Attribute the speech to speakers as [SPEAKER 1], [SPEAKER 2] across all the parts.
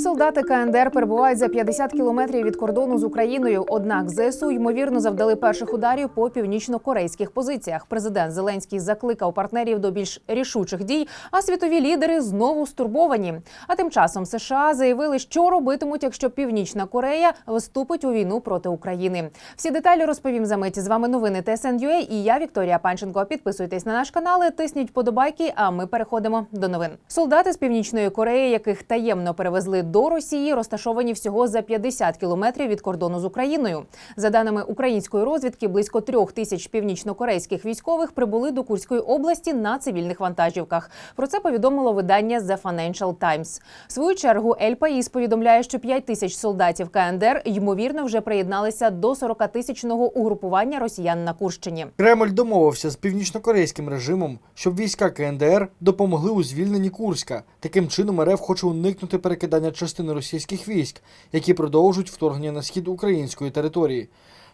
[SPEAKER 1] Солдати КНДР перебувають за 50 кілометрів від кордону з Україною. Однак ЗСУ ймовірно завдали перших ударів по північно-корейських позиціях. Президент Зеленський закликав партнерів до більш рішучих дій, а світові лідери знову стурбовані. А тим часом США заявили, що робитимуть, якщо Північна Корея вступить у війну проти України. Всі деталі розповім за мить. З вами новини ТСНЮА і я Вікторія Панченко. Підписуйтесь на наш канал, тисніть подобайки. А ми переходимо до новин. Солдати з північної Кореї, яких таємно перевезли до Росії, розташовані всього за 50 кілометрів від кордону з Україною. За даними української розвідки, близько трьох тисяч північнокорейських військових прибули до Курської області на цивільних вантажівках. Про це повідомило видання The Financial Times. В свою чергу Ель Паїс повідомляє, що 5 тисяч солдатів КНДР ймовірно вже приєдналися до 40-тисячного угрупування росіян на Курщині.
[SPEAKER 2] Кремль домовився з північнокорейським режимом, щоб війська КНДР допомогли у звільненні Курська. Таким чином РФ хоче уникнути перекидання частини російських військ, які продовжують вторгнення на схід української території.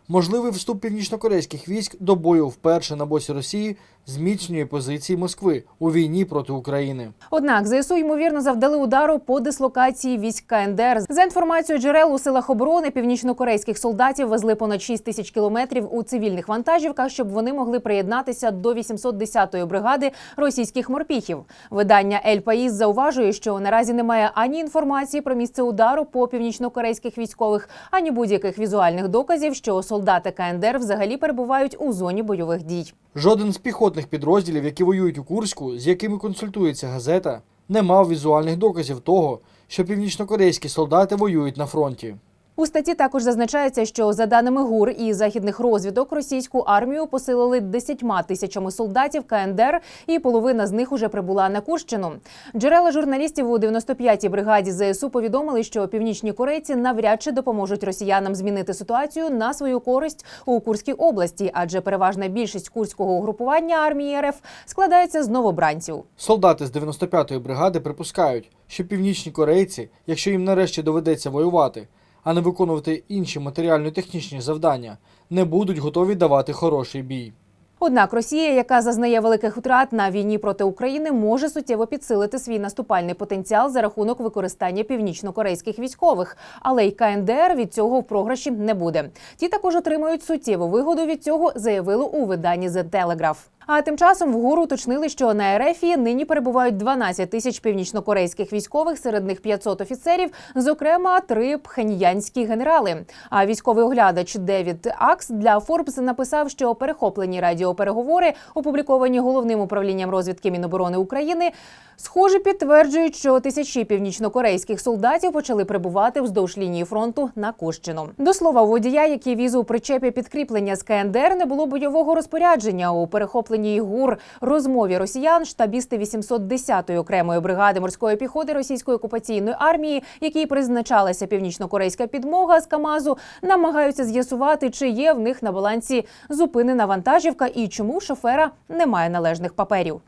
[SPEAKER 2] Можливий вступ північнокорейських військ до бою вперше на боці Росії зміцнює позиції Москви у війні проти України.
[SPEAKER 1] Однак ЗСУ ймовірно завдали удару по дислокації військ КНДР. За інформацією джерел у силах оборони північнокорейських солдатів везли понад 6 тисяч кілометрів у цивільних вантажівках, щоб вони могли приєднатися до 810-ї бригади російських морпіхів. Видання Ель Паїс зауважує, що наразі немає ані інформації про місце удару по північнокорейських військових, ані будь-яких візуальних доказів, що солдати КНДР взагалі перебувають у зоні бойових дій.
[SPEAKER 2] Жоден з піхотних підрозділів, які воюють у Курську, з якими консультується газета, не мав візуальних доказів того, що північнокорейські солдати воюють на фронті.
[SPEAKER 1] У статті також зазначається, що за даними ГУР і західних розвідок, російську армію посилили десятьма тисячами солдатів КНДР, і половина з них уже прибула на Курщину. Джерела журналістів у 95-й бригаді ЗСУ повідомили, що північні корейці навряд чи допоможуть росіянам змінити ситуацію на свою користь у Курській області, адже переважна більшість курського угрупування армії РФ складається з новобранців.
[SPEAKER 2] Солдати з 95-ї бригади припускають, що північні корейці, якщо їм нарешті доведеться воювати, а не виконувати інші матеріально-технічні завдання, не будуть готові давати хороший бій.
[SPEAKER 1] Однак Росія, яка зазнає великих втрат на війні проти України, може суттєво підсилити свій наступальний потенціал за рахунок використання північно-корейських військових. Але й КНДР від цього в програші не буде. Ті також отримають суттєву вигоду від цього, заявили у виданні The Telegraph. А тим часом в ГУР уточнили, що на РФ нині перебувають 12 тисяч північнокорейських військових, серед них 500 офіцерів, зокрема три пхеньянські генерали. А військовий оглядач Девід Акс для Форбс написав, що перехоплені радіопереговори, опубліковані головним управлінням розвідки Міноборони України, схоже підтверджують, що тисячі північнокорейських солдатів почали прибувати вздовж лінії фронту на Курщину. До слова, водія, який віз у причепі підкріплення з КНДР, не було бойового розпорядження у перехопленій ГУР розмові росіян. Штабісти 810-ї окремої бригади морської піхоти російської окупаційної армії, якій призначалася північнокорейська підмога з Камазу, намагаються з'ясувати, чи є в них на балансі зупинена вантажівка і чому шофера немає належних паперів.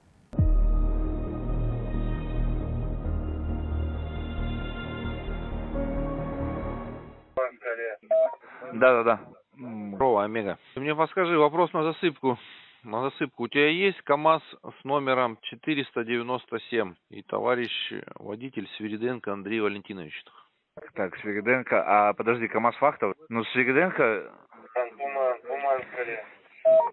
[SPEAKER 3] Да-да-да. М, Здорово, Омега. Ты мне подскажи, вопрос на засыпку. На засыпку. У тебя есть КАМАЗ с номером 497 и товарищ э, водитель Свириденко Андрей Валентинович?
[SPEAKER 4] Так, Свириденко. А подожди, КамАЗ Фахтов? Ну, Свириденко...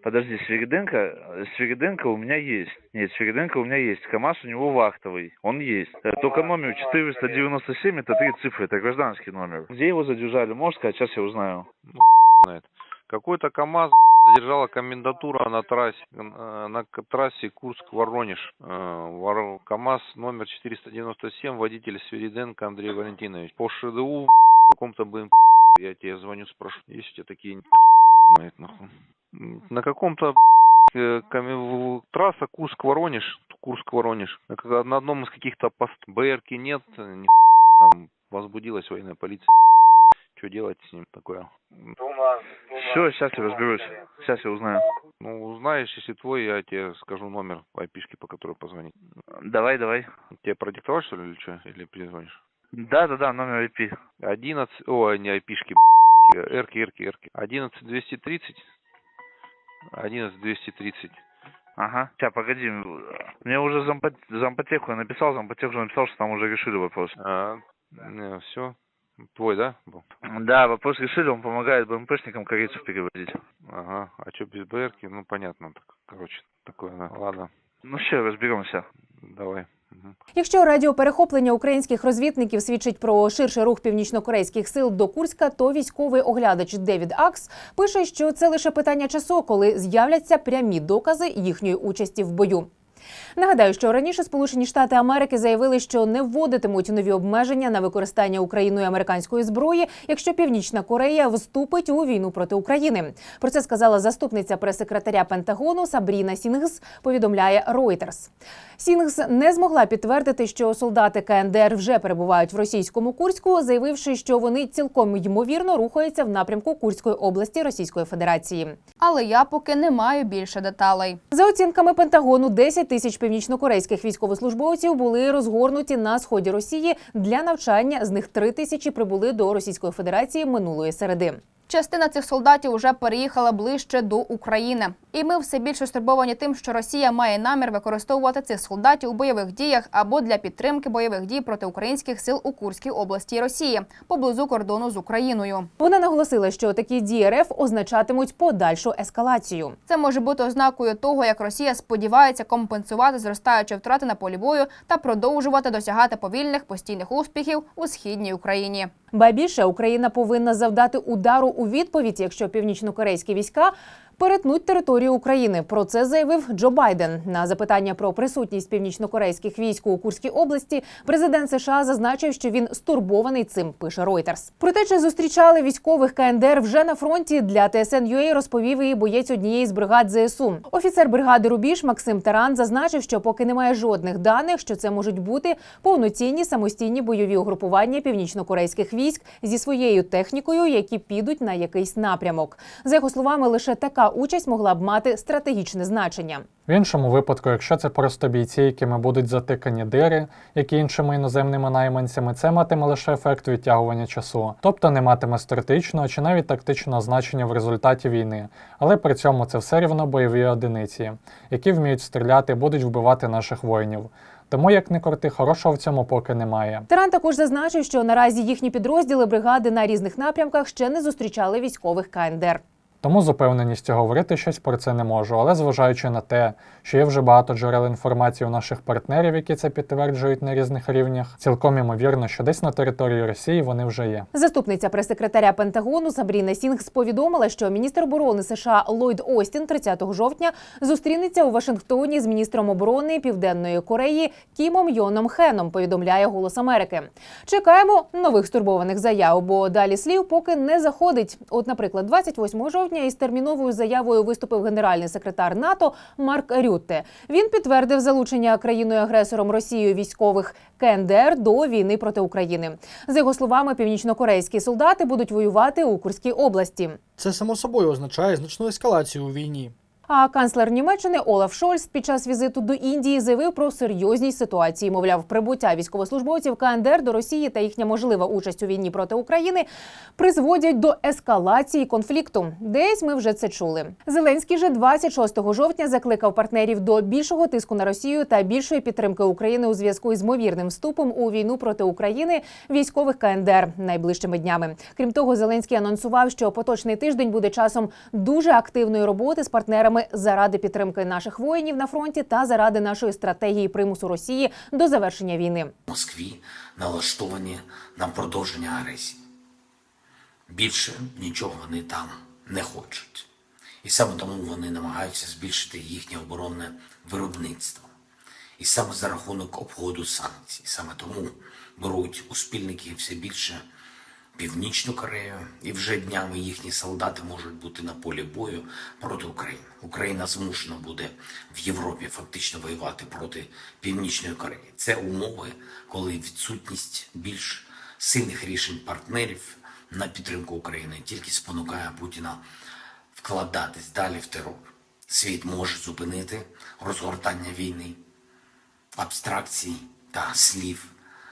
[SPEAKER 4] Подожди, Свириденко, Свириденко у меня есть. Нет, Свириденко у меня есть. КамАЗ у него вахтовый. Он есть. Э, Только номер 497, это три цифры, это гражданский номер. Где его задержали, можешь сказать? Сейчас я узнаю.
[SPEAKER 3] Знает. Какой-то КАМАЗ задержала комендатура на трассе, э, на трассе Курск-Воронеж. Э, КАМАЗ номер 497, водитель Свириденко Андрей Валентинович. По ШДУ каком-то БМП. Я тебе звоню, спрошу, есть у тебя такие нахуй. На каком-то э, трасса Курск-Воронеж, Курск-Воронеж. На одном из каких-то пост БРки нет, там возбудилась военная полиция. Что делать с ним такое?
[SPEAKER 4] Все, сейчас я разберусь. Сейчас я узнаю.
[SPEAKER 3] Ну, узнаешь, если твой, я тебе скажу номер IP-шки, по которой позвонить.
[SPEAKER 4] Давай, давай.
[SPEAKER 3] Тебе продиктовать, что ли, или что? Или перезвонишь?
[SPEAKER 4] Да-да-да, номер IP.
[SPEAKER 3] 11, о, не IP-шки, эрки, эрки, эрки. 11 230, 11 230.
[SPEAKER 4] Ага. Сейчас, погоди. Мне уже зампот... зампотеху я написал, зампотех уже написал, что там уже решили вопрос.
[SPEAKER 3] А, Все. Твой, да? был?
[SPEAKER 4] Да, вопрос решили, он помогает БМПшникам корейцев переводить.
[SPEAKER 3] Ага. А что без БРки? Ну, понятно. Так, короче, такое, да. Ладно,
[SPEAKER 4] Ну все, разберемся.
[SPEAKER 3] давай.
[SPEAKER 1] Якщо радіоперехоплення українських розвідників свідчить про ширший рух північнокорейських сил до Курська, то військовий оглядач Девід Акс пише, що це лише питання часу, коли з'являться прямі докази їхньої участі в бою. Нагадаю, що раніше Сполучені Штати Америки заявили, що не вводитимуть нові обмеження на використання Україною американської зброї, якщо Північна Корея вступить у війну проти України. Про це сказала заступниця прес-секретаря Пентагону Сабріна Сінгс. Повідомляє Reuters. Сінгс не змогла підтвердити, що солдати КНДР вже перебувають в російському Курську, заявивши, що вони цілком ймовірно рухаються в напрямку Курської області Російської Федерації.
[SPEAKER 5] Але я поки не маю більше деталей.
[SPEAKER 1] За оцінками Пентагону, 10 тисяч північнокорейських військовослужбовців були розгорнуті на сході Росії для навчання. З них три тисячі прибули до Російської Федерації минулої середи.
[SPEAKER 5] Частина цих солдатів уже переїхала ближче до України, і ми все більше стурбовані тим, що Росія має намір використовувати цих солдатів у бойових діях або для підтримки бойових дій проти українських сил у Курській області Росії поблизу кордону з Україною.
[SPEAKER 1] Вона наголосила, що такі дії РФ означатимуть подальшу ескалацію.
[SPEAKER 5] Це може бути ознакою того, як Росія сподівається компенсувати зростаючі втрати на полі бою та продовжувати досягати повільних постійних успіхів у східній Україні.
[SPEAKER 1] Ба більше Україна повинна завдати удару у відповідь, якщо північнокорейські війська перетнуть територію України. Про це заявив Джо Байден. На запитання про присутність північнокорейських військ у Курській області. Президент США зазначив, що він стурбований цим. Пише Reuters. Про те, чи зустрічали військових КНДР вже на фронті для ТСН.UA розповів і боєць однієї з бригад ЗСУ. Офіцер бригади Рубіж Максим Таран зазначив, що поки немає жодних даних, що це можуть бути повноцінні самостійні бойові угрупування північнокорейських військ зі своєю технікою, які підуть на якийсь напрямок. За його словами, лише така участь могла б мати стратегічне значення.
[SPEAKER 6] В іншому випадку, якщо це просто бійці, якими будуть затикані дири, як і іншими іноземними найманцями, це матиме лише ефект відтягування часу, тобто не матиме стратегічного чи навіть тактичного значення в результаті війни. Але при цьому це все рівно бойові одиниці, які вміють стріляти, будуть вбивати наших воїнів. Тому, як не крути, хорошого в цьому поки немає.
[SPEAKER 1] Таран також зазначив, що наразі їхні підрозділи бригади на різних напрямках ще не зустрічали військових КНДР.
[SPEAKER 6] Тому з упевненістю говорити щось про це не можу, але зважаючи на те, що є вже багато джерел інформації у наших партнерів, які це підтверджують на різних рівнях, цілком імовірно, що десь на території Росії вони вже є.
[SPEAKER 1] Заступниця прес-секретаря Пентагону Сабріна Сінгс повідомила, що міністр оборони США Ллойд Остін 30 жовтня зустрінеться у Вашингтоні з міністром оборони Південної Кореї Кімом Йоном Хеном. Повідомляє Голос Америки. Чекаємо нових стурбованих заяв, бо далі слів поки не заходить. От, наприклад, 28 жовтня із терміновою заявою виступив генеральний секретар НАТО Марк Рютте. Він підтвердив залучення країною-агресором Росією військових КНДР до війни проти України. За його словами, північнокорейські солдати будуть воювати у Курській області.
[SPEAKER 2] Це само собою означає значну ескалацію у війні.
[SPEAKER 1] А канцлер Німеччини Олаф Шольц під час візиту до Індії заявив про серйозність ситуації. Мовляв, прибуття військовослужбовців КНДР до Росії та їхня можлива участь у війні проти України призводять до ескалації конфлікту. Десь ми вже це чули. Зеленський же 26 жовтня закликав партнерів до більшого тиску на Росію та більшої підтримки України у зв'язку із ймовірним вступом у війну проти України військових КНДР найближчими днями. Крім того, Зеленський анонсував, що поточний тиждень буде часом дуже активної роботи з партнерами заради підтримки наших воїнів на фронті та заради нашої стратегії примусу Росії до завершення війни.
[SPEAKER 7] Москві налаштовані на продовження агресії. Більше нічого вони там не хочуть. І саме тому вони намагаються збільшити їхнє оборонне виробництво. І саме за рахунок обходу санкцій. Саме тому беруть у спільники все більше Північну Корею, і вже днями їхні солдати можуть бути на полі бою проти України. Україна змушена буде в Європі фактично воювати проти Північної Кореї. Це умови, коли відсутність більш сильних рішень партнерів на підтримку України тільки спонукає Путіна вкладатись далі в терор. Світ може зупинити розгортання війни, абстракцій та слів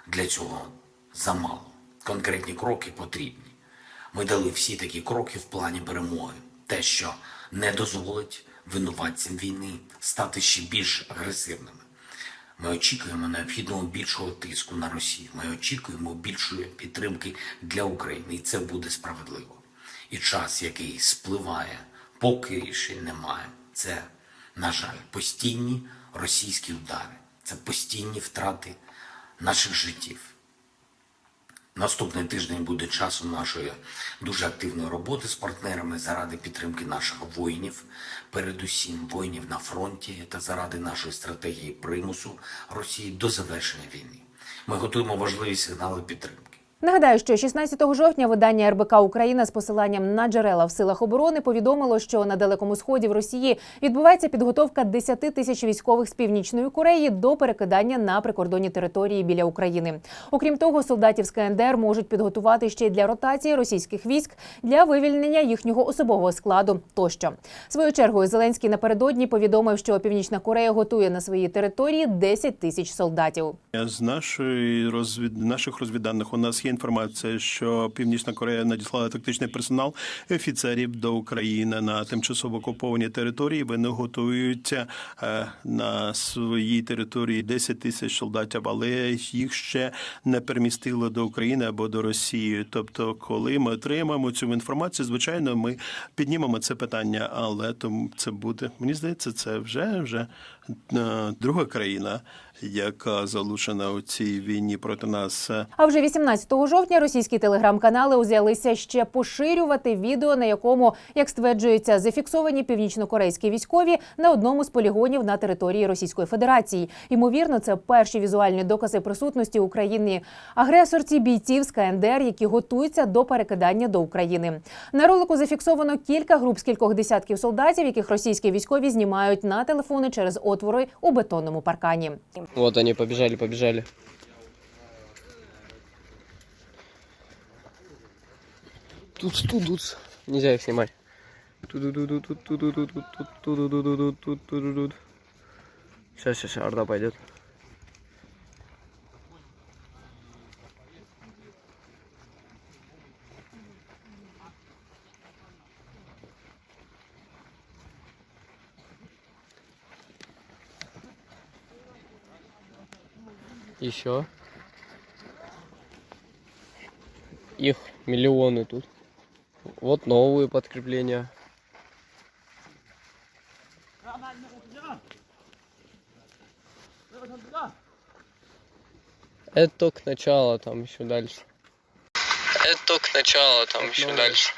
[SPEAKER 7] для цього замало. Конкретні кроки потрібні. Ми дали всі такі кроки в плані перемоги. Те, що не дозволить винуватцям війни стати ще більш агресивними. Ми очікуємо необхідного більшого тиску на Росію. Ми очікуємо більшої підтримки для України, і це буде справедливо. І час, який спливає, поки рішень немає, це, на жаль, постійні російські удари, це постійні втрати наших життів. Наступний тиждень буде часом нашої дуже активної роботи з партнерами заради підтримки наших воїнів, передусім воїнів на фронті та заради нашої стратегії примусу Росії до завершення війни. Ми готуємо важливі сигнали підтримки.
[SPEAKER 1] Нагадаю, що 16 жовтня видання РБК Україна з посиланням на джерела в силах оборони повідомило, що на далекому сході в Росії відбувається підготовка 10 тисяч військових з північної Кореї до перекидання на прикордонні території біля України. Окрім того, солдатів з КНДР можуть підготувати ще й для ротації російських військ для вивільнення їхнього особового складу. Тощо свою чергою Зеленський напередодні повідомив, що Північна Корея готує на своїй території 10 тисяч солдатів.
[SPEAKER 8] З нашої розвід... наших розвідданих у нас є інформація, що Північна Корея надіслала тактичний персонал офіцерів до України на тимчасово окупованій території. Вони готують е, на своїй території 10 тисяч солдатів, але їх ще не перемістили до України або до Росії. Тобто, коли ми отримаємо цю інформацію, звичайно, ми піднімемо це питання, але тому це буде. Мені здається, це вже вже друга країна, яка залучена у цій війні проти нас.
[SPEAKER 1] А вже 18 жовтня російські телеграм-канали узялися ще поширювати відео, на якому, як стверджується, зафіксовані північнокорейські військові на одному з полігонів на території Російської Федерації. Ймовірно, це перші візуальні докази присутності України агресорці бійців з КНДР, які готуються до перекидання до України. На ролику зафіксовано кілька груп з кількох десятків солдатів, яких російські військові знімають на телефони через отвори у бетонному паркані.
[SPEAKER 9] Вот они, побежали, побежали. Тут, тут, тут. Нельзя их снимать. Сейчас, сейчас, орда Еще. Их миллионы тут. Вот новые подкрепления. Это только начало, там еще дальше. Это только начало, там еще дальше.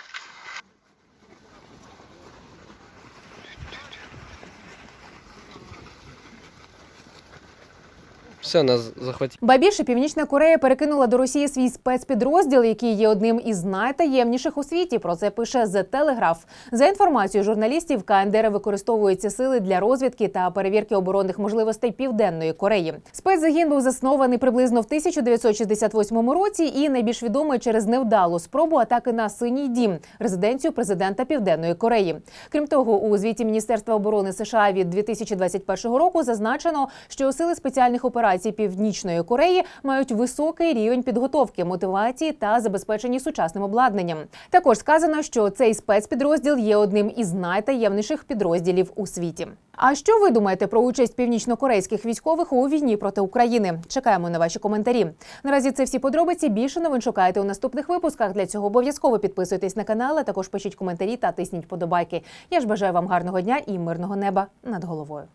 [SPEAKER 9] Все, нас захватили.
[SPEAKER 1] Ба більше Північна Корея перекинула до Росії свій спецпідрозділ, який є одним із найтаємніших у світі. Про це пише The Telegraph. За інформацією журналістів, КНДР використовує ці сили для розвідки та перевірки оборонних можливостей Південної Кореї. Спецзагін був заснований приблизно в 1968 році і найбільш відомий через невдалу спробу атаки на синій дім резиденцію президента Південної Кореї. Крім того, у звіті Міністерства оборони США від 2021 року зазначено, що сили спеціальних операцій Північної Кореї мають високий рівень підготовки, мотивації та забезпечені сучасним обладнанням. Також сказано, що цей спецпідрозділ є одним із найтаємніших підрозділів у світі. А що ви думаєте про участь північнокорейських військових у війні проти України? Чекаємо на ваші коментарі. Наразі це всі подробиці. Більше новин шукайте у наступних випусках. Для цього обов'язково підписуйтесь на канал, а також пишіть коментарі та тисніть подобайки. Я ж бажаю вам гарного дня і мирного неба над головою.